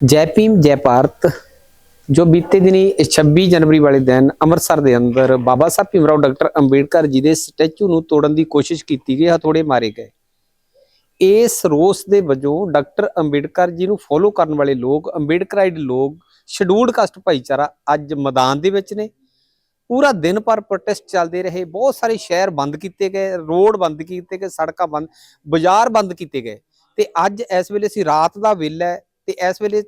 ਜੈ ਭੀਮ, ਜੈ ਭਾਰਤ, ਜੋ ਬੀਤੇ ਦਿਨੀ 26 ਜਨਵਰੀ ਵਾਲੇ ਦਿਨ ਅੰਮ੍ਰਿਤਸਰ ਦੇ ਅੰਦਰ ਬਾਬਾ ਸਾਹਿਬ ਭੀਮ ਰਾਓ, ਡਾਕਟਰ ਅੰਬੇਡਕਰ ਜੀ ਦੇ ਸਟੈਚੂ ਨੂੰ ਤੋੜਨ ਦੀ ਕੋਸ਼ਿਸ਼ ਕੀਤੀ ਗਈ, ਹਥੋੜੇ ਮਾਰੇ ਗਏ। ਇਸ ਰੋਸ ਦੇ ਵਜੋਂ ਡਾਕਟਰ ਅੰਬੇਡਕਰ ਜੀ ਨੂੰ ਫੋਲੋ ਕਰਨ ਵਾਲੇ ਲੋਕ, ਅੰਬੇਡਕਰਾਈਡ ਲੋਕ ਸ਼ਡਿਊਲਡ ਕਾਸਟ ਭਾਈਚਾਰਾ ਅੱਜ ਮੈਦਾਨ ਦੇ ਵਿੱਚ ਨੇ। ਪੂਰਾ ਦਿਨ ਭਰ ਪ੍ਰੋਟੈਸਟ ਚੱਲਦੇ ਰਹੇ, ਬਹੁਤ ਸਾਰੇ ਸ਼ਹਿਰ ਬੰਦ ਕੀਤੇ ਗਏ, ਰੋਡ ਬੰਦ ਕੀਤੇ ਗਏ, ਸੜਕਾਂ ਬੰਦ, ਬਾਜ਼ਾਰ ਬੰਦ ਕੀਤੇ ਗਏ। ਤੇ ਅੱਜ ਇਸ ਵੇਲੇ ਅਸੀਂ ਰਾਤ ਦਾ ਵੇਲਾ ਹੈ ਤੇ ਇਸ ਵੇਲੇ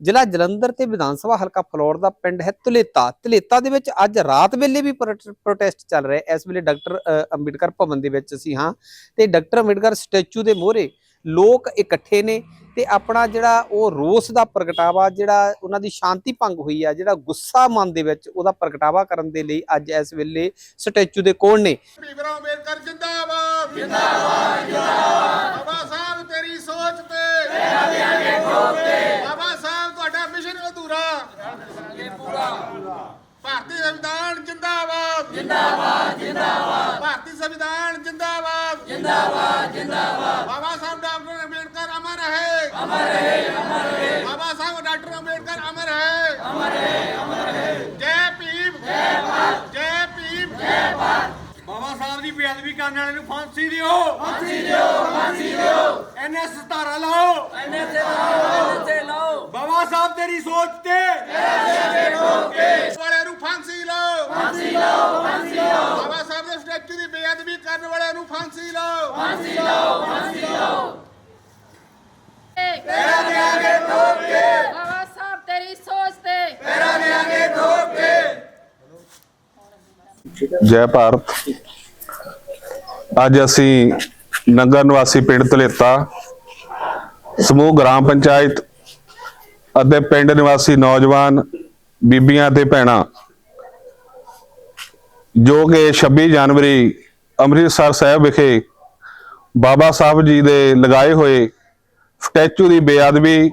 ਜ਼ਿਲ੍ਹਾ ਜਲੰਧਰ ਤੇ ਵਿਧਾਨ ਸਭਾ ਹਲਕਾ ਫਲੋਰ ਦਾ ਪਿੰਡ ਹੈ ਤਲੇਤਾ ਤਲੇਤਾ ਦੇ ਵਿੱਚ ਅੱਜ ਰਾਤ ਵੇਲੇ ਵੀ ਪ੍ਰੋਟ- ਪ੍ਰੋਟੈਸਟ ਚੱਲ ਰਿਹਾ ਇਸ ਵੇਲੇ ਡਾਕਟਰ ਅੰਬੇਡਕਰ ਭਵਨ ਦੇ ਵਿੱਚ ਅਸੀਂ ਹਾਂ ਤੇ ਡਾਕਟਰ ਅੰਬੇਡਕਰ ਸਟੈਚੂ ਦੇ ਮੋਹਰੇ ਲੋਕ ਇਕੱਠੇ ਨੇ ਤੇ ਆਪਣਾ ਜਿਹੜਾ ਉਹ ਰੋਸ ਦਾ ਪ੍ਰਗਟਾਵਾ, ਜਿਹੜਾ ਉਹਨਾਂ ਦੀ ਸ਼ਾਂਤੀ ਭੰਗ ਹੋਈ ਆ, ਜਿਹੜਾ ਗੁੱਸਾ ਮਨ ਦੇ ਵਿੱਚ ਉਹਦਾ ਪ੍ਰਗਟਾਵਾ ਕਰਨ ਦੇ ਲਈ ਅੱਜ ਇਸ ਵੇਲੇ ਸਟੈਚੂ ਦੇ ਕੋਲ ਨੇ। ਭੀਮਰਾਓ ਅੰਬੇਡਕਰ ਜਿੰਦਾਬਾਦ ਜਿੰਦਾਬਾਦ ਜਿੰਦਾਬਾਦ। ਸੋਚ ਤੇ ਤੇਰਾ ਦੇਾਂਗੇ ਠੋਕ ਤੇ ਬਾਬਾ ਸਾਹਿਬ ਤੁਹਾਡਾ ਮਿਸ਼ਨ ਅਧੂਰਾ। ਭਾਰਤੀ ਸੰਵਿਧਾਨ ਜਿੰਦਾਬਾਦ। ਜਿੰਦਾਬਾਦ ਜਿੰਦਾਬਾਦ ਭਾਰਤੀ ਸੰਵਿਧਾਨ ਜਿੰਦਾਬਾਦ। ਜਿੰਦਾਬਾਦ ਜਿੰਦਾਬਾਦ ਬਾਬਾ ਸਾਹਿਬ ਡਾਕਟਰ ਅੰਬੇਡਕਰ ਅਮਰ ਹੈ ਅਮਰ ਹੈ ਅਮਰ ਹੈ ਬਾਬਾ ਸਾਹਿਬ ਡਾਕਟਰ ਅੰਬੇਡਕਰ ਅਮਰ ਹੈ ਅਮਰ ਹੈ ਅਮਰ ਹੈ ਜੈ ਭੀਮ ਜੈ ਭਾਰਤ ਜੈ ਭੀਮ ਜੈ ਬਾਬਾ ਸਾਹਿਬ ਦੀ ਬੇਅਦਬੀ ਕਰਨ ਵਾਲੇ ਨੂੰ ਫਾਂਸੀ ਦਿਓ। ਫਾਂਸੀ ਦਿਓ ਫਾਂਸੀ ਦਿਓ। ਐਨਐਸ 17 ਲਾਓ। ਐਨਐਸ ਲਾਓ ਬਾਬਾ ਸਾਹਿਬ ਤੇਰੀ ਸੋਚ ਤੇ। ਵਾਲਿਆਂ ਨੂੰ ਫਾਂਸੀ ਲਾਓ। ਫਾਂਸੀ ਲਾਓ ਫਾਂਸੀ ਲਾਓ। ਬਾਬਾ ਸਾਹਿਬ ਦੇ ਸਟੈਚੂ ਦੀ ਬੇਅਦਬੀ ਕਰਨ ਵਾਲਿਆਂ ਨੂੰ ਫਾਂਸੀ ਲਾਓ। ਫਾਂਸੀ ਤੇਰਾ ਦੇਾਂਗੇ ਠੋਕ ਕੇ। ਬਾਬਾ ਸਾਹਿਬ ਤੇਰੀ ਸੋਚ ਤੇ। ਜੈ ਭਾਰਤ। ਅੱਜ ਅਸੀਂ ਨਗਰ ਨਿਵਾਸੀ ਪਿੰਡ ਧਲੇਤਾ, ਸਮੂਹ ਗ੍ਰਾਮ ਪੰਚਾਇਤ ਅਤੇ ਪਿੰਡ ਨਿਵਾਸੀ ਨੌਜਵਾਨ ਬੀਬੀਆਂ ਤੇ ਭੈਣਾਂ, ਜੋ ਕਿ 26 ਜਨਵਰੀ ਅੰਮ੍ਰਿਤਸਰ ਸਾਹਿਬ ਵਿਖੇ ਬਾਬਾ ਸਾਹਿਬ ਜੀ ਦੇ ਲਗਾਏ ਹੋਏ ਸਟੈਚੂ ਦੀ ਬੇਅਦਬੀ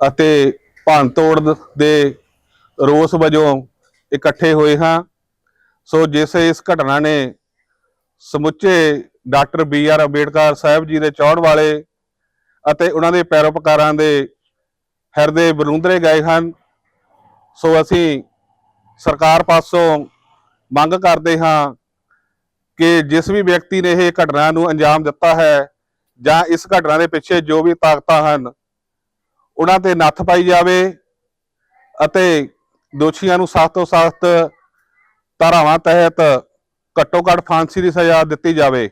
ਅਤੇ ਭੰਨਤੋੜ ਦੇ ਰੋਸ ਵਜੋਂ ਇਕੱਠੇ ਹੋਏ ਹਾਂ। ਸੋ ਜਿਸ ਇਸ ਘਟਨਾ ਨੇ ਸਮੁੱਚੇ doctor B R Ambedkar Sahib ji ਦੇ ਚੌੜ ਵਾਲੇ ਅਤੇ ਉਹਨਾਂ ਦੇ ਪੈਰੋਪਕਾਰਾਂ ਦੇ ਹਿਰਦੇ ਬਲੂੰਦਰੇ ਗਏ ਹਨ। ਸੋ ਅਸੀਂ ਸਰਕਾਰ ਪਾਸੋਂ ਮੰਗ ਕਰਦੇ ਹਾਂ ਕਿ ਜਿਸ ਵੀ ਵਿਅਕਤੀ ਨੇ ਇਹ ਘਟਨਾ ਨੂੰ ਅੰਜਾਮ ਦਿੱਤਾ ਹੈ ਜਾਂ ਇਸ ਘਟਨਾ ਦੇ ਪਿੱਛੇ ਜੋ ਵੀ ਤਾਕਤਾਂ ਹਨ, ਉਹਨਾਂ ਤੇ ਨੱਥ ਪਾਈ ਜਾਵੇ ਅਤੇ ਦੋਸ਼ੀਆਂ ਨੂੰ ਸਖਤ ਤੋਂ ਸਖਤ ਧਾਰਾਵਾਂ ਤਹਿਤ ਘੱਟੋ ਘੱਟ ਫਾਂਸੀ ਦੀ ਸਜ਼ਾ ਦਿੱਤੀ ਜਾਵੇ,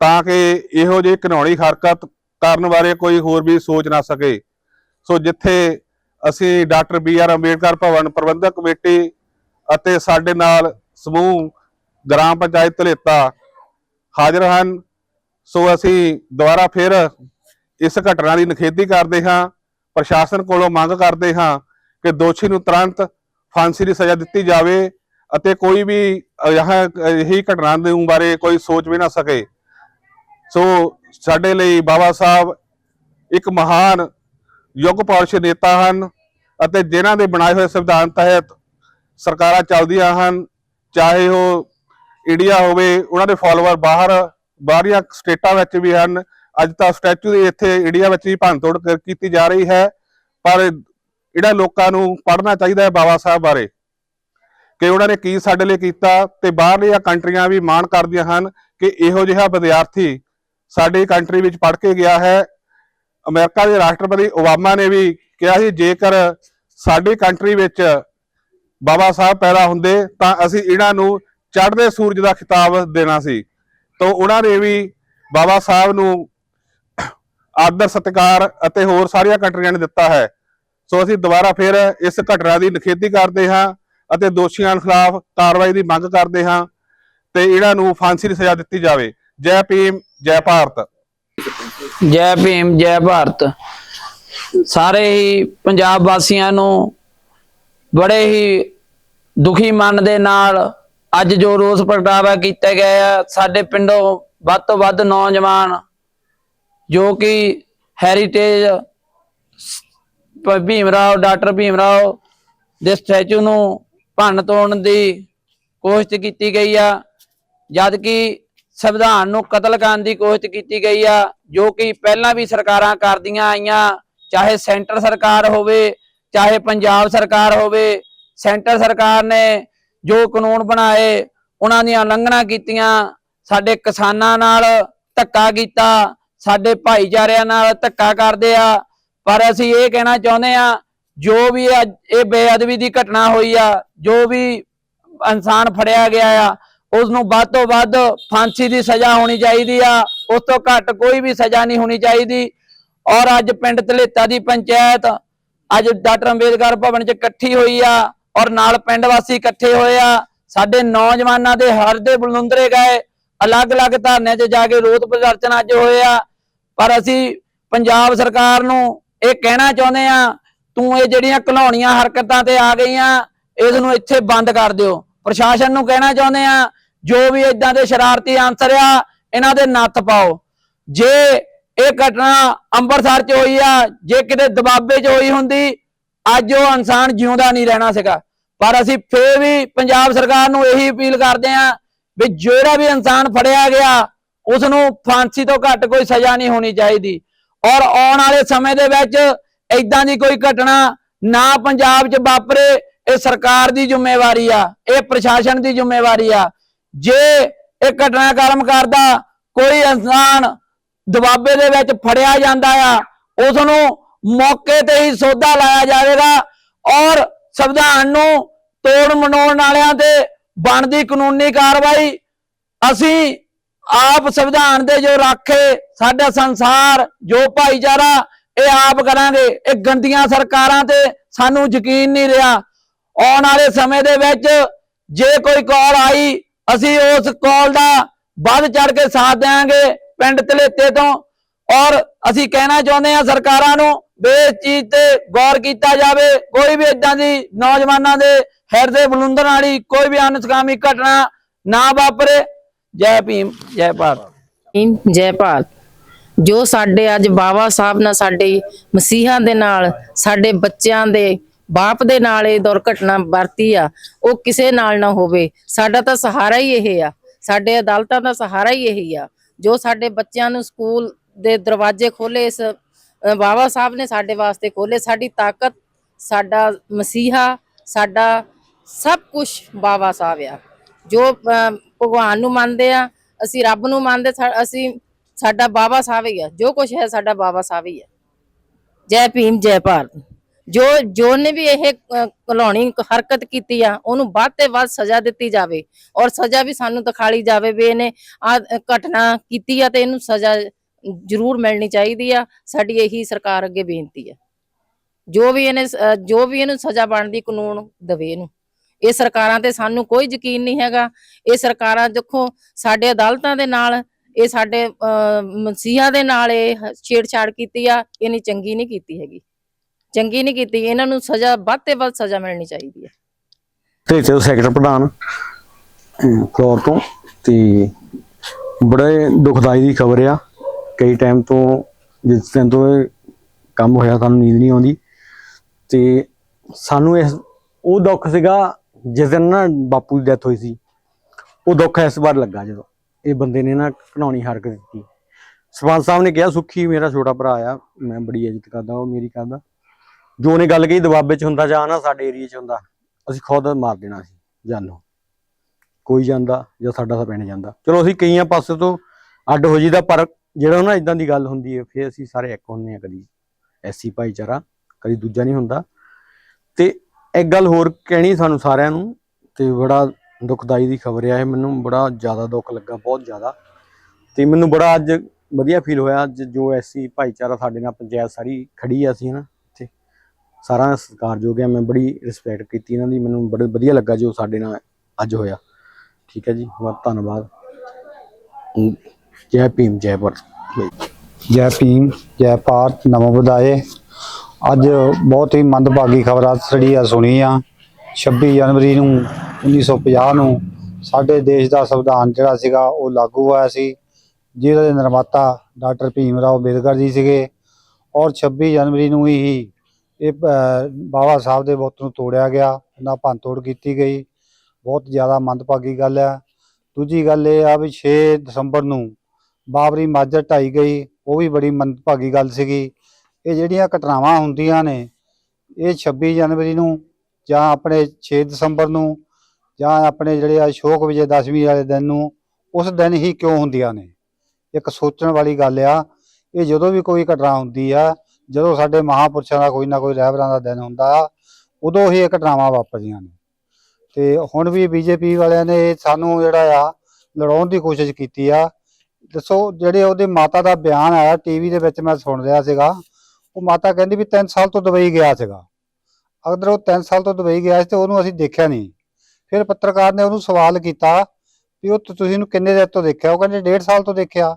ਤਾਂ ਕਿ ਇਹੋ ਜਿਹੀ ਘਿਨੌਣੀ ਹਰਕਤ ਕਰਨ ਬਾਰੇ ਕੋਈ ਹੋਰ ਵੀ ਸੋਚ ਨਾ ਸਕੇ। ਸੋ ਜਿੱਥੇ ਅਸੀਂ doctor B R Ambedkar Bhawan, ਪ੍ਰਬੰਧਕ ਕਮੇਟੀ ਅਤੇ ਸਾਡੇ ਨਾਲ ਸਮੂਹ ਗ੍ਰਾਮ ਪੰਚਾਇਤ ਧਲੇਤਾ ਹਾਜ਼ਰ ਹਨ, ਸੋ ਅਸੀਂ ਦੁਬਾਰਾ ਫਿਰ ਇਸ ਘਟਨਾ ਦੀ ਨਿਖੇਧੀ ਕਰਦੇ ਹਾਂ, ਪ੍ਰਸ਼ਾਸਨ ਕੋਲੋਂ ਮੰਗ ਕਰਦੇ ਹਾਂ ਕਿ ਦੋਸ਼ੀ ਨੂੰ ਤੁਰੰਤ ਫਾਂਸੀ ਦੀ ਸਜ਼ਾ ਦਿੱਤੀ ਜਾਵੇ ਅਤੇ ਕੋਈ ਵੀ ਅਜਿਹਾ ਇਹੀ ਘਟਨਾ ਦੇ ਬਾਰੇ ਕੋਈ ਸੋਚ ਵੀ ਨਾ ਸਕੇ। ਸੋ ਸਾਡੇ ਲਈ ਬਾਬਾ ਸਾਹਿਬ ਇੱਕ ਮਹਾਨ ਯੁੱਗ ਪੁਰਸ਼ ਨੇਤਾ ਹਨ ਅਤੇ ਜਿਨ੍ਹਾਂ ਦੇ ਬਣਾਏ ਹੋਏ ਸੰਵਿਧਾਨ ਤਹਿਤ ਸਰਕਾਰਾਂ ਚੱਲਦੀਆਂ ਹਨ। ਚਾਹੇ ਉਹ ਇੰਡੀਆ ਹੋਵੇ, ਉਹਨਾਂ ਦੇ ਫਾਲੋਅਰ ਬਾਹਰ, ਬਾਹਰੀਆਂ ਸਟੇਟਾਂ ਵਿੱਚ ਵੀ ਹਨ। ਅੱਜ ਤਾਂ ਸਟੈਚੂ ਦੀ ਇੱਥੇ ਇੰਡੀਆ ਵਿੱਚ ਵੀ ਭੰਨਤੋੜ ਕ- ਕੀਤੀ ਜਾ ਰਹੀ ਹੈ। ਪਰ ਇਹਨਾਂ ਲੋਕਾਂ ਨੂੰ ਪੜ੍ਹਨਾ ਚਾਹੀਦਾ ਹੈ ਬਾਬਾ ਸਾਹਿਬ ਬਾਰੇ। ਕਿ ਉਹਨਾਂ ਨੇ ਕੀ ਸਾਡੇ ਲਈ ਕੀਤਾ ਤੇ ਬਾਹਰਲੀਆਂ ਕੰਟਰੀਆਂ ਵੀ ਮਾਣ ਕਰਦੀਆਂ ਹਨ ਕਿ ਇਹੋ ਜਿਹਾ ਵਿਦਿਆਰਥੀ ਸਾਡੀ ਕੰਟਰੀ ਵਿੱਚ ਪੜ੍ਹ ਕੇ ਗਿਆ ਹੈ। ਅਮਰੀਕਾ ਦੇ ਰਾਸ਼ਟਰਪਤੀ ਓਬਾਮਾ ਨੇ ਵੀ ਕਿਹਾ ਸੀ, ਜੇਕਰ ਸਾਡੀ ਕੰਟਰੀ ਵਿੱਚ ਬਾਬਾ ਸਾਹਿਬ ਪੈਦਾ ਹੁੰਦੇ ਤਾਂ ਅਸੀਂ ਇਹਨਾਂ ਨੂੰ ਚੜ੍ਹਦੇ ਸੂਰਜ ਦਾ ਖਿਤਾਬ ਦੇਣਾ ਸੀ। ਤਾਂ ਉਹਨਾਂ ਨੇ ਵੀ ਬਾਬਾ ਸਾਹਿਬ ਨੂੰ ਆਦਰ, ਸਤਿਕਾਰ ਅਤੇ ਹੋਰ ਸਾਰੀਆਂ ਕੰਟਰੀਆਂ ਨੇ ਦਿੱਤਾ ਹੈ। ਸੋ ਅਸੀਂ ਦੁਬਾਰਾ ਫਿਰ ਇਸ ਘਟਨਾ ਦੀ ਨਿਖੇਧੀ ਕਰਦੇ ਹਾਂ। ਅਤੇ ਦੋਸ਼ੀਆਂ ਖਿਲਾਫ ਕਾਰਵਾਈ ਦੀ ਮੰਗ ਕਰਦੇ ਹਾਂ ਤੇ ਇਹਨਾਂ ਨੂੰ ਫਾਂਸੀ ਦੀ ਸਜ਼ਾ ਦਿੱਤੀ ਜਾਵੇ। ਜੈ ਭੀਮ, ਜੈ ਭਾਰਤ। ਜੈ ਭੀਮ, ਜੈ ਭਾਰਤ। ਸਾਰੇ ਹੀ ਪੰਜਾਬ ਵਾਸੀਆਂ ਨੂੰ ਬੜੇ ਹੀ ਦੁਖੀ ਮਨ ਦੇ ਨਾਲ ਅੱਜ ਜੋ ਰੋਸ ਪ੍ਰਗਟਾਵਾ ਕੀਤਾ ਗਿਆ ਹੈ ਸਾਡੇ ਪਿੰਡੋਂ ਵੱਧ ਤੋਂ ਵੱਧ ਨੌਜਵਾਨ ਜੋ ਕਿ ਹੈਰੀਟੇਜ ਭੀਮ ਰਾਓ, ਡਾਕਟਰ ਭੀਮ ਰਾਓ ਦੇ ਸਟੈਚੂ ਨੂੰ ਭੰਨ ਤੋੜਨ ਦੀ ਕੋਸ਼ਿਸ਼ ਕੀਤੀ ਗਈ ਆ, ਜਦ ਕਿ ਸੰਵਿਧਾਨ ਨੂੰ ਕਤਲ ਕਰਨ ਦੀ ਕੋਸ਼ਿਸ਼ ਕੀਤੀ ਗਈ ਆ, ਜੋ ਕਿ ਪਹਿਲਾਂ ਵੀ ਸਰਕਾਰਾਂ ਕਰਦੀਆਂ ਆਈਆਂ, ਚਾਹੇ ਸੈਂਟਰ ਸਰਕਾਰ ਹੋਵੇ, ਚਾਹੇ ਪੰਜਾਬ ਸਰਕਾਰ ਹੋਵੇ, ਸੈਂਟਰ ਸਰਕਾਰ ਨੇ ਜੋ ਕਾਨੂੰਨ ਬਣਾਏ, ਉਹਨਾਂ ਦੀਆਂ ਉਲੰਘਣਾ ਕੀਤੀਆਂ, ਸਾਡੇ ਕਿਸਾਨਾਂ ਨਾਲ ਧੱਕਾ ਕੀਤਾ, ਸਾਡੇ ਭਾਈਚਾਰਿਆਂ ਨਾਲ ਧੱਕਾ ਕਰਦੇ ਆ, ਪਰ ਅਸੀਂ ਇਹ ਕਹਿਣਾ ਚਾਹੁੰਦੇ ਆ ਜੋ ਵੀ ਅੱਜ ਇਹ ਬੇਅਦਬੀ ਦੀ ਘਟਨਾ ਹੋਈ ਆ, ਜੋ ਵੀ ਇਨਸਾਨ ਫੜਿਆ ਗਿਆ ਆ ਉਸ ਨੂੰ ਵੱਧ ਤੋਂ ਵੱਧ ਫਾਂਸੀ ਦੀ ਸਜ਼ਾ ਹੋਣੀ ਚਾਹੀਦੀ ਆ, ਉਸ ਤੋਂ ਘੱਟ ਕੋਈ ਵੀ ਸਜ਼ਾ ਨਹੀਂ ਹੋਣੀ ਚਾਹੀਦੀ। ਔਰ ਅੱਜ ਪਿੰਡ ਤਲੇਤਾ ਦੀ ਪੰਚਾਇਤ ਅੱਜ ਡਾਕਟਰ ਅੰਬੇਦਕਰ ਭਵਨ 'ਚ ਇਕੱਠੀ ਹੋਈ ਆ ਔਰ ਨਾਲ ਪਿੰਡ ਵਾਸੀ ਇਕੱਠੇ ਹੋਏ ਆ। ਸਾਡੇ ਨੌਜਵਾਨਾਂ ਦੇ ਹਰ ਦੇ ਬਲੁੰਦਰੇ ਗਏ। ਅਲੱਗ-ਅਲੱਗ ਧਰਨਿਆਂ 'ਚ ਜਾ ਕੇ ਰੋਸ ਪ੍ਰਦਰਸ਼ਨ ਅੱਜ ਹੋਏ ਆ। ਪਰ ਅਸੀਂ ਪੰਜਾਬ ਸਰਕਾਰ ਨੂੰ ਇਹ ਕਹਿਣਾ ਚਾਹੁੰਦੇ ਆ ਤੂੰ ਇਹ ਜਿਹੜੀਆਂ ਘਲਾਉਣੀਆਂ ਹਰਕਤਾਂ ਤੇ ਆ ਗਈਆਂ ਇਸ ਨੂੰ ਇੱਥੇ ਬੰਦ ਕਰ ਦਿਓ। ਪ੍ਰਸ਼ਾਸਨ ਨੂੰ ਕਹਿਣਾ ਚਾਹੁੰਦੇ ਆ, ਜੋ ਵੀ ਇਦਾਂ ਦੇ ਸ਼ਰਾਰਤੀ ਅਨਸਰ ਆ, ਇਹਨਾਂ ਦੇ ਨੱਥ ਪਾਓ। ਜੇ ਇਹ ਘਟਨਾ ਅੰਮ੍ਰਿਤਸਰ 'ਚ ਹੋਈ ਆ, ਜੇ ਕਿਤੇ ਦਬਾਬੇ 'ਚ ਹੋਈ ਹੁੰਦੀ, ਅੱਜ ਉਹ ਇਨਸਾਨ ਜਿਉਂਦਾ ਨਹੀਂ ਰਹਿਣਾ ਸੀਗਾ। ਪਰ ਅਸੀਂ ਫੇਰ ਵੀ ਪੰਜਾਬ ਸਰਕਾਰ ਨੂੰ ਇਹੀ ਅਪੀਲ ਕਰਦੇ ਆ ਵੀ ਜਿਹੜਾ ਵੀ ਇਨਸਾਨ ਫੜਿਆ ਗਿਆ ਉਸ ਨੂੰ ਫਾਂਸੀ ਤੋਂ ਘੱਟ ਕੋਈ ਸਜ਼ਾ ਨਹੀਂ ਹੋਣੀ ਚਾਹੀਦੀ। ਔਰ ਆਉਣ ਵਾਲੇ ਸਮੇਂ ਦੇ ਵਿੱਚ ਇਦਾਂ ਦੀ ਕੋਈ ਘਟਨਾ ਨਾ ਪੰਜਾਬ 'ਚ ਵਾਪਰੇ, ਇਹ ਸਰਕਾਰ ਦੀ ਜ਼ਿੰਮੇਵਾਰੀ ਆ, ਇਹ ਪ੍ਰਸ਼ਾਸਨ ਦੀ ਜ਼ਿੰਮੇਵਾਰੀ ਆ। ਜੇ ਇਹ ਘਟਨਾ ਕਰਮ ਕਰਦਾ, ਕੋਈ ਇਨਸਾਨ ਦਬਾਬੇ ਦੇ ਵਿੱਚ ਫੜਿਆ ਜਾਂਦਾ ਆ ਉਸ ਨੂੰ ਮੌਕੇ ਤੇ ਹੀ ਸੋਧਾ ਲਾਇਆ ਜਾਵੇਗਾ ਔਰ ਸੰਵਿਧਾਨ ਨੂੰ ਤੋੜ ਮਨਾਉਣ ਵਾਲਿਆਂ ਤੇ ਬਣਦੀ ਕਾਨੂੰਨੀ ਕਾਰਵਾਈ, ਅਸੀਂ ਆਪ ਸੰਵਿਧਾਨ ਦੇ ਜੋ ਰਾਖੇ, ਸਾਡਾ ਸੰਸਾਰ, ਜੋ ਭਾਈਚਾਰਾ ਇਹ ਆਪ ਕਰਾਂਗੇ। ਇਹ ਗੰਦੀਆਂ ਸਰਕਾਰਾਂ ਤੇ ਸਾਨੂੰ ਯਕੀਨ ਨਹੀਂ ਰਿਹਾ। ਆਉਣ ਵਾਲੇ ਸਮੇਂ ਦੇ ਵਿੱਚ ਜੇ ਕੋਈ ਕਾਲ ਆਈ, ਅਸੀਂ ਉਸ ਕਾਲ ਦਾ ਵੱਧ ਚੜ ਕੇ ਸਾਥ ਦੇਵਾਂਗੇ ਪਿੰਡ ਧਲੇਤੇ ਤੋਂ। ਔਰ ਅਸੀਂ ਕਹਿਣਾ ਚਾਹੁੰਦੇ ਹਾਂ ਸਰਕਾਰਾਂ ਨੂੰ ਵੀ ਇਸ ਚੀਜ਼ ਤੇ ਗੌਰ ਕੀਤਾ ਜਾਵੇ। ਕੋਈ ਵੀ ਇਦਾਂ ਦੀ ਨੌਜਵਾਨਾਂ ਦੇ ਹਿਰਦੇ ਬਲੁੰਦਣ ਵਾਲੀ ਕੋਈ ਵੀ ਅਨਸਕਾਮੀ ਘਟਨਾ ਨਾ ਵਾਪਰੇ। ਜੈ ਭੀਮ, ਜੈ ਭਾਰਤ। ਜੈ ਭਾਰਤ। ਜੋ ਸਾਡੇ ਅੱਜ ਬਾਬਾ ਸਾਹਿਬ ਨਾਲ ਸਾਡੇ ਮਸੀਹਾਂ ਦੇ ਨਾਲ, ਸਾਡੇ ਬੱਚਿਆਂ ਦੇ ਬਾਪ ਦੇ ਨਾਲ ਇਹ ਦੁਰਘਟਨਾ ਵਰਤੀ ਆ, ਉਹ ਕਿਸੇ ਨਾਲ ਨਾ ਹੋਵੇ। ਸਾਡਾ ਤਾਂ ਸਹਾਰਾ ਹੀ ਇਹ ਆ। ਸਾਡੇ ਅਦਾਲਤਾਂ ਦਾ ਸਹਾਰਾ ਹੀ ਇਹੀ ਆ। ਜੋ ਸਾਡੇ ਬੱਚਿਆਂ ਨੂੰ ਸਕੂਲ ਦੇ ਦਰਵਾਜ਼ੇ ਖੋਲੇ ਇਸ ਬਾਬਾ ਸਾਹਿਬ ਨੇ ਸਾਡੇ ਵਾਸਤੇ ਖੋਲੇ ਸਾਡੀ ਤਾਕਤ, ਸਾਡਾ ਮਸੀਹਾ, ਸਾਡਾ ਸਭ ਕੁਝ ਬਾਬਾ ਸਾਹਿਬ ਆ। ਜੋ ਭਗਵਾਨ ਨੂੰ ਮੰਨਦੇ ਆ, ਅਸੀਂ ਰੱਬ ਨੂੰ ਮੰਨਦੇ, ਸਾ- ਅਸੀਂ ਸਾਡਾ ਬਾਬਾ ਸਾਹਿਬ ਹੀ ਆ ਜੋ ਕੁਝ ਹੈ ਸਾਡਾ ਬਾਬਾ ਸਾਹਿਬ ਹੀ ਆ। ਜੈ ਭੀਮ ਜੈ ਭਾਰਤ। ਜੋ ਜੋ ਨੇ ਵੀ ਇਹ ਅ, ਹਰਕਤ ਕੀਤੀ ਆ ਉਹਨੂੰ ਵੱਧ ਤੇ ਵੱਧ ਸਜ਼ਾ ਦਿੱਤੀ ਜਾਵੇ ਔਰ ਸਜ਼ਾ ਵੀ ਸਾਨੂੰ ਦਿਖਾਲੀ ਜਾਵੇ ਵੀ ਇਹਨੇ ਆ ਘਟਨਾ ਕੀਤੀ ਆ ਤੇ ਇਹਨੂੰ ਸਜ਼ਾ ਜ਼ਰੂਰ ਮਿਲਣੀ ਚਾਹੀਦੀ ਆ। ਸਾਡੀ ਇਹੀ ਸਰਕਾਰ ਅੱਗੇ ਬੇਨਤੀ ਆ। ਜੋ ਵੀ ਇਹਨੇ ਜੋ ਵੀ ਇਹਨੂੰ ਸਜ਼ਾ ਬਣਦੀ ਕਾਨੂੰਨ ਦਵੇ ਇਹਨੂੰ। ਇਹ ਸਰਕਾਰਾਂ ਤੇ ਸਾਨੂੰ ਕੋਈ ਯਕੀਨ ਨਹੀਂ ਹੈਗਾ। ਇਹ ਸਰਕਾਰਾਂ ਦੇਖੋ ਸਾਡੇ ਅਦਾਲਤਾਂ ਦੇ ਨਾਲ ਇਹ ਸਾਡੇ ਅਹ, ਮਸੀਹਾ ਦੇ ਨਾਲ ਇਹ ਛੇੜਛਾੜ ਕੀਤੀ ਆ ਇਹਨੇ ਚੰਗੀ ਨਹੀਂ ਕੀਤੀ ਹੈਗੀ। ਚੰਗੀ ਨਹੀਂ ਕੀਤੀ ਇਹਨਾਂ ਨੂੰ ਸਜ਼ਾ ਵੱਧ ਤੇ ਵੱਧ ਸਜ਼ਾ ਮਿਲਣੀ ਚਾਹੀਦੀ ਹੈ। ਤੇ ਤੇ ਸੈਕਟਰ ਪ੍ਰਧਾਨ ਫਲੋਰ ਤੋਂ ਤੇ ਬੜੇ ਦੁਖਦਾਈ ਦੀ ਖਬਰ ਆ। ਕਈ ਟਾਈਮ ਤੋਂ ਜਿਸ ਦਿਨ ਤੋਂ ਕੰਮ ਹੋਇਆ ਸਾਨੂੰ ਨੀਂਦ ਨਹੀਂ ਆਉਂਦੀ। ਤੇ ਸਾਨੂੰ ਇਸ ਉਹ ਦੁੱਖ ਸੀਗਾ ਜਿਸ ਦਿਨ ਨਾ ਬਾਪੂ ਦੀ ਡੈਥ ਹੋਈ ਸੀ। ਉਹ ਦੁੱਖ ਇਸ ਵਾਰ ਲੱਗਾ ਜਦੋਂ। ਇਹ ਬੰਦੇ ਨੇ ਨਾ ਘਣਾਉਣੀ ਹਰਕਤ ਕੀਤੀ ਸਰਪੰਚ ਸਾਹਿਬ ਨੇ ਕਿਹਾ, ਸੁੱਖੀ ਮੇਰਾ ਛੋਟਾ ਭਰਾ ਆ, ਮੈਂ ਬੜੀ ਇੱਜ਼ਤ ਕਰਦਾ, ਉਹ ਮੇਰੀ ਕਰਦਾ। ਜੋ ਉਹਨੇ ਗੱਲ ਕਹੀ ਦਬਾਬੇ 'ਚ ਹੁੰਦਾ ਜਾਂ ਨਾ, ਸਾਡੇ ਏਰੀਆ 'ਚ ਹੁੰਦਾ, ਅਸੀਂ ਖੁਦ ਮਾਰ ਦੇਣਾ ਸੀ, ਜਾਨੋਂ। ਕੋਈ ਜਾਂਦਾ ਜਾਂ ਸਾਡਾ ਤਾਂ ਪਿੰਡ ਜਾਂਦਾ। ਚਲੋ, ਅਸੀਂ ਕਈਆਂ ਪਾਸੇ ਤੋਂ ਅੱਡ ਹੋ ਜੀਦਾ ਪਰ ਜਿਹੜਾ ਨਾ ਇਦਾਂ ਦੀ ਗੱਲ ਹੁੰਦੀ ਹੈ, ਫਿਰ ਅਸੀਂ ਸਾਰੇ ਇੱਕ ਹੁੰਦੇ ਆ ਕਦੀ ਐਸੀ ਭਾਈਚਾਰਾ, ਕਦੀ ਦੂਜਾ ਨਹੀਂ ਹੁੰਦਾ। ਤੇ ਇੱਕ ਗੱਲ ਹੋਰ ਕਹਿਣੀ ਸਾਨੂੰ ਸਾਰਿਆਂ ਨੂੰ, ਤੇ ਬੜਾ ਦੁਖਦਾਈ ਦੀ ਖਬਰ ਆ, ਇਹ ਮੈਨੂੰ ਬੜਾ ਜ਼ਿਆਦਾ ਦੁੱਖ ਲੱਗਾ, ਬਹੁਤ ਜ਼ਿਆਦਾ। ਤੇ ਮੈਨੂੰ ਬੜਾ ਅੱਜ ਵਧੀਆ ਫੀਲ ਹੋਇਆ, ਅੱਜ ਜੋ ਐਸੀ ਭਾਈਚਾਰਾ ਸਾਡੇ ਨਾਲ ਪੰਚਾਇਤ ਸਾਰੀ ਖੜੀ ਆ ਸੀ ਨਾ ਇੱਥੇ। ਸਾਰਾ ਸਤਿਕਾਰਯੋਗ ਹੈ ਮੈਂ ਬੜੀ ਰਿਸਪੈਕਟ ਕੀਤੀ ਇਹਨਾਂ ਦੀ, ਮੈਨੂੰ ਬੜਾ ਵਧੀਆ ਲੱਗਾ ਜੋ ਸਾਡੇ ਨਾਲ ਅੱਜ ਹੋਇਆ। ਠੀਕ ਹੈ ਜੀ, ਬਹੁਤ ਧੰਨਵਾਦ। ਜੈ ਭੀਮ, ਜੈ ਭਾਰਤ। ਜੈ ਭੀਮ, ਜੈ ਭਾਰਤ, ਨਮੋ ਬੁਦਾਏ ਅੱਜ ਬਹੁਤ ਹੀ ਮੰਦਭਾਗੀ ਖਬਰਾਂ ਸੜੀ ਆ ਸੁਣੀ ਆ 26 ਜਨਵਰੀ ਨੂੰ 1950 ਨੂੰ ਸਾਡੇ ਦੇਸ਼ ਦਾ ਸੰਵਿਧਾਨ ਜਿਹੜਾ ਸੀਗਾ, ਉਹ ਲਾਗੂ ਹੋਇਆ ਸੀ। ਜਿਹਦੇ ਨਿਰਮਾਤਾ ਡਾਕਟਰ ਭੀਮ ਰਾਓ ਅੰਬੇਦਕਰ ਜੀ ਸੀਗੇ। ਔਰ 26 ਜਨਵਰੀ ਨੂੰ ਹੀ ਇਹ ਬਾਬਾ ਸਾਹਿਬ ਦੇ ਬੁੱਤ ਨੂੰ ਤੋੜਿਆ ਗਿਆ। ਉਹਨਾਂ ਭੰਨਤੋੜ ਕੀਤੀ ਗਈ। ਬਹੁਤ ਜ਼ਿਆਦਾ ਮੰਦਭਾਗੀ ਗੱਲ ਹੈ। ਦੂਜੀ ਗੱਲ ਇਹ ਆ ਵੀ 6 ਦਸੰਬਰ ਨੂੰ ਬਾਬਰੀ ਮਾਜਰ ਢਾਈ ਗਈ। ਉਹ ਵੀ ਬੜੀ ਮੰਦਭਾਗੀ ਗੱਲ ਸੀਗੀ। ਇਹ ਜਿਹੜੀਆਂ ਘਟਨਾਵਾਂ ਹੁੰਦੀਆਂ ਨੇ, ਇਹ 26 ਜਨਵਰੀ ਨੂੰ ਜਾਂ ਆਪਣੇ 6 ਦਸੰਬਰ ਨੂੰ ਜਾਂ ਆਪਣੇ ਜਿਹੜੇ ਆ ਸ਼ੋਕ ਵਿਜੇ ਦਸ਼ਮੀ ਵਾਲੇ ਦਿਨ ਨੂੰ, ਉਸ ਦਿਨ ਹੀ ਕਿਉਂ ਹੁੰਦੀਆਂ ਨੇ? ਇੱਕ ਸੋਚਣ ਵਾਲੀ ਗੱਲ ਆ, ਇਹ ਜਦੋਂ ਵੀ ਕੋਈ ਘਟਨਾ ਹੁੰਦੀ ਆ, ਜਦੋਂ ਸਾਡੇ ਮਹਾਪੁਰਸ਼ਾਂ ਦਾ ਕੋਈ ਨਾ ਕੋਈ ਰਹਿਬਰਾਂ ਦਾ ਦਿਨ ਹੁੰਦਾ ਆ ਉਦੋਂ ਹੀ ਇਹ ਘਟਨਾਵਾਂ ਵਾਪਰਦੀਆਂ ਨੇ। ਤੇ ਹੁਣ ਵੀ ਬੀਜੇਪੀ ਵਾਲਿਆਂ ਨੇ ਸਾਨੂੰ ਜਿਹੜਾ ਆ, ਲੜਾਉਣ ਦੀ ਕੋਸ਼ਿਸ਼ ਕੀਤੀ ਆ। ਦੱਸੋ, ਜਿਹੜੇ ਉਹਦੇ ਮਾਤਾ ਦਾ ਬਿਆਨ ਆਇਆ, ਟੀਵੀ ਦੇ ਵਿੱਚ ਮੈਂ ਸੁਣ ਰਿਹਾ ਸੀਗਾ, ਉਹ ਮਾਤਾ ਕਹਿੰਦੀ ਵੀ 3 ਸਾਲ ਤੋਂ ਦੁਬਈ ਗਿਆ ਸੀਗਾ। ਅਗਰ ਉਹ 3 ਸਾਲ ਤੋਂ ਦੁਬਈ ਗਿਆ ਸੀ ਤੇ ਉਹਨੂੰ ਅਸੀਂ ਦੇਖਿਆ ਨਹੀਂ। ਫਿਰ ਪੱਤਰਕਾਰ ਨੇ ਉਹਨੂੰ ਸਵਾਲ ਕੀਤਾ ਵੀ ਉਹ ਤੁਸੀਂ ਇਹਨੂੰ ਕਿੰਨੇ ਦਿਨ ਤੋਂ ਦੇਖਿਆ? ਉਹ ਕਹਿੰਦੇ 1.5 ਸਾਲ ਤੋਂ ਦੇਖਿਆ।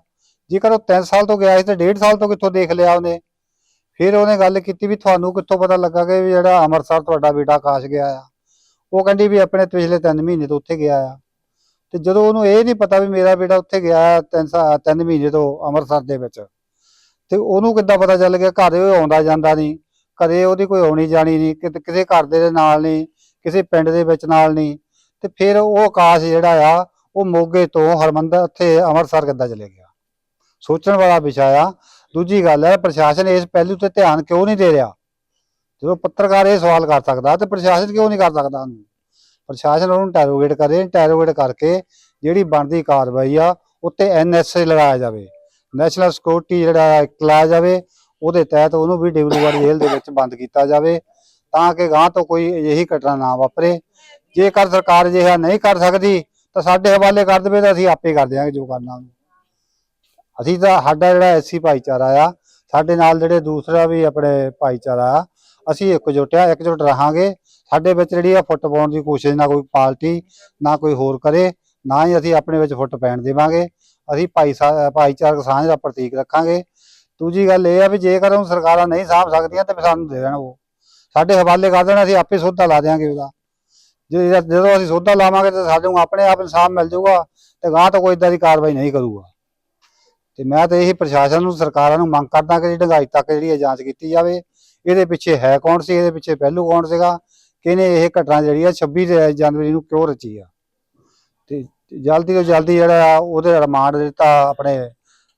ਜੇਕਰ ਉਹ 3 ਸਾਲ ਤੋਂ ਗਿਆ ਸੀ ਤੇ 1.5 ਸਾਲ ਤੋਂ ਕਿੱਥੋਂ ਦੇਖ ਲਿਆ ਉਹਨੇ? ਫਿਰ ਉਹਨੇ ਗੱਲ ਕੀਤੀ ਵੀ ਤੁਹਾਨੂੰ ਕਿੱਥੋਂ ਪਤਾ ਲੱਗਾ ਕਿ ਜਿਹੜਾ ਅੰਮ੍ਰਿਤਸਰ ਤੁਹਾਡਾ ਬੇਟਾ ਆਕਾਸ਼ ਗਿਆ ਆ? ਉਹ ਕਹਿੰਦੀ ਵੀ ਆਪਣੇ ਪਿਛਲੇ 3 ਮਹੀਨੇ ਤੋਂ ਉੱਥੇ ਗਿਆ ਆ। ਤੇ ਜਦੋਂ ਉਹਨੂੰ ਇਹ ਨਹੀਂ ਪਤਾ ਵੀ ਮੇਰਾ ਬੇਟਾ ਉੱਥੇ ਗਿਆ ਆ ਤਿੰਨ ਸਾ- ਤਿੰਨ ਮਹੀਨੇ ਤੋਂ ਅੰਮ੍ਰਿਤਸਰ ਦੇ ਵਿੱਚ, ਤੇ ਉਹਨੂੰ ਕਿੱਦਾਂ ਪਤਾ ਚੱਲ ਗਿਆ? ਘਰੇ ਉਹ ਆਉਂਦਾ ਜਾਂਦਾ ਨਹੀਂ। ਕਦੇ ਉਹਦੀ ਕੋਈ ਆਉਣੀ ਜਾਣੀ ਨਹੀਂ, ਕਿਤੇ, ਕਿਸੇ ਘਰ ਦੇ ਨਾਲ ਨਹੀਂ। ਕਿਸੇ ਪਿੰਡ ਦੇ ਵਿੱਚ ਨਾਲ ਨਹੀਂ, ਤੇ ਫਿਰ ਉਹ ਆਕਾਸ਼ ਜਿਹੜਾ ਆ, ਉਹ ਮੋਗੇ ਤੋਂ ਹਰਮੰਦਰ ਉੱਥੇ ਅੰਮ੍ਰਿਤਸਰ ਕਿੱਦਾਂ ਚਲੇ ਗਿਆ? ਸੋਚਣ ਵਾਲਾ ਵਿਸ਼ਾ ਆ। ਦੂਜੀ ਗੱਲ ਹੈ, ਪ੍ਰਸ਼ਾਸਨ ਇਸ ਪਹਿਲੂ ਤੇ ਧਿਆਨ ਕਿਉਂ ਨਹੀਂ ਦੇ ਰਿਹਾ? ਜਦੋਂ ਪੱਤਰਕਾਰ ਇਹ ਸਵਾਲ ਕਰ ਸਕਦਾ, ਤੇ ਪ੍ਰਸ਼ਾਸਨ ਕਿਉਂ ਨਹੀਂ ਕਰ ਸਕਦਾ ਉਹਨੂੰ? ਪ੍ਰਸ਼ਾਸਨ ਉਹਨੂੰ ਟੈਰੋਗੇਟ ਕਰੇ ਟੈਰੋਗੇਟ ਕਰਕੇ ਜਿਹੜੀ ਬਣਦੀ ਕਾਰਵਾਈ ਆ, ਉੱਤੇ ਐਨਐਸਏ ਲਗਾਇਆ ਜਾਵੇ। ਨੈਸ਼ਨਲ ਸਿਕਿਉਰਿਟੀ ਜਿਹੜਾ ਲਾਇਆ ਜਾਵੇ। ਉਹਦੇ ਤਹਿਤ ਉਹਨੂੰ ਵੀ ਡਿਬਰੂਗੜ੍ਹ ਜੇਲ੍ਹ ਦੇ ਵਿੱਚ ਬੰਦ ਕੀਤਾ ਜਾਵੇ। ਤਾਂ ਕਿ ਗਾਂ ਤੋਂ ਕੋਈ ਅਜਿਹੀ ਘਟਨਾ ਨਾ ਵਾਪਰੇ। ਜੇਕਰ ਸਰਕਾਰ ਅਜਿਹਾ ਨਹੀਂ ਕਰ ਸਕਦੀ, ਤਾਂ ਸਾਡੇ ਹਵਾਲੇ ਕਰ ਦੇਵੇ ਤਾਂ ਅਸੀਂ ਆਪੇ ਕਰ ਦਿਆਂਗੇ ਜੋ ਕਰਨਾ ਅਸੀਂ ਤਾਂ ਸਾਡਾ ਜਿਹੜਾ ਐਸੀ ਭਾਈਚਾਰਾ ਆ, ਸਾਡੇ ਨਾਲ ਜਿਹੜੇ ਦੂਸਰਾ ਵੀ ਆਪਣੇ ਭਾਈਚਾਰਾ ਆ, ਅਸੀਂ ਇਕਜੁੱਟ ਇਕਜੁੱਟ ਰਹਾਂਗੇ। ਸਾਡੇ ਵਿੱਚ ਜਿਹੜੀ ਆ ਫੁੱਟ ਪਾਉਣ ਦੀ ਕੋਸ਼ਿਸ਼ ਨਾ ਕੋਈ ਪਾਰਟੀ, ਨਾ ਕੋਈ ਹੋਰ ਕਰੇ, ਨਾ ਹੀ ਅਸੀਂ ਆਪਣੇ ਵਿੱਚ ਫੁੱਟ ਪੈਣ ਦੇਵਾਂਗੇ। ਅਸੀਂ ਭਾਈ ਭਾਈਚਾਰਕ ਸਾਂਝ ਦਾ ਪ੍ਰਤੀਕ ਰੱਖਾਂਗੇ। ਦੂਜੀ ਗੱਲ ਇਹ ਆ ਵੀ ਜੇਕਰ ਉਹ ਸਰਕਾਰਾਂ ਨਹੀਂ ਸਾਂਭ ਸਕਦੀਆਂ ਤੇ ਸਾਨੂੰ ਦੇ ਦੇਣ ਉਹ। ਸਾਡੇ ਹਵਾਲੇ ਕਰ ਦੇਣ, ਅਸੀਂ ਆਪੇ ਸੌਦਾ ਲਾ ਦਿਆਂਗੇ ਉਹਦਾ। ਜੇ ਜਦੋਂ ਅਸੀਂ ਸੋਧਾ ਲਾਵਾਂਗੇ ਤੇ ਸਾਨੂੰ ਆਪਣੇ ਆਪ ਇਨਸਾਫ ਮਿਲ ਜਾਊਗਾ ਤੇ ਗਾਂ ਤੋਂ ਕੋਈ ਇਦਾਂ ਦੀ ਕਾਰਵਾਈ ਨਹੀਂ ਕਰੂਗਾ। ਤੇ ਮੈਂ ਤਾਂ ਇਹੀ ਪ੍ਰਸ਼ਾਸਨ ਨੂੰ, ਸਰਕਾਰਾਂ ਨੂੰ ਮੰਗ ਕਰਦਾ ਕਿ ਡੰਗਾਈ ਤੱਕ ਜਿਹੜੀ ਇਹ ਜਾਂਚ ਕੀਤੀ ਜਾਵੇ, ਇਹਦੇ ਪਿੱਛੇ ਹੈ ਕੌਣ ਸੀ, ਇਹਦੇ ਪਿੱਛੇ ਪਹਿਲੂ ਕੌਣ ਸੀਗਾ, ਕਿਹਨੇ ਇਹ ਘਟਨਾ ਜਿਹੜੀ ਆ 26 ਜਨਵਰੀ ਨੂੰ ਕਿਉਂ ਰਚੀ ਆ? ਤੇ ਜਲਦੀ ਤੋਂ ਜਲਦੀ ਜਿਹੜਾ ਉਹਦੇ ਰਿਮਾਂਡ ਦਿੱਤਾ, ਆਪਣੇ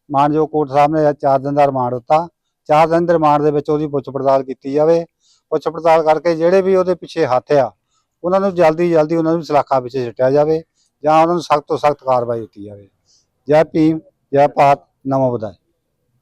ਮਾਨਯੋਗ ਕੋਰਟ ਸਾਹਿਬ ਨੇ 4 ਦਿਨ ਦਾ ਰਿਮਾਂਡ ਦਿੱਤਾ। 4 ਦਿਨ ਦੇ ਰਿਮਾਂਡ ਦੇ ਵਿੱਚ ਉਹਦੀ ਪੁੱਛ ਪੜਤਾਲ ਕੀਤੀ ਜਾਵੇ। ਪੁੱਛ ਪੜਤਾਲ ਕਰਕੇ ਜਿਹੜੇ ਵੀ ਉਹਦੇ ਪਿੱਛੇ ਹੱਥ ਆ, ਉਹਨਾਂ ਨੂੰ ਜਲਦੀ ਜਲਦੀ ਉਹਨਾਂ ਨੂੰ ਸਲਾਖਾਂ ਵਿੱਚ ਸਿੱਟਿਆ ਜਾਵੇ ਜਾਂ ਉਹਨਾਂ ਨੂੰ ਸਖਤ ਤੋਂ ਸਖਤ ਕਾਰਵਾਈ ਕੀਤੀ ਜਾਵੇ। ਜੈ ਭੀਮ, ਜੈ ਭਾਰਤ ਨਮੋ ਬੁੱਧਾਏ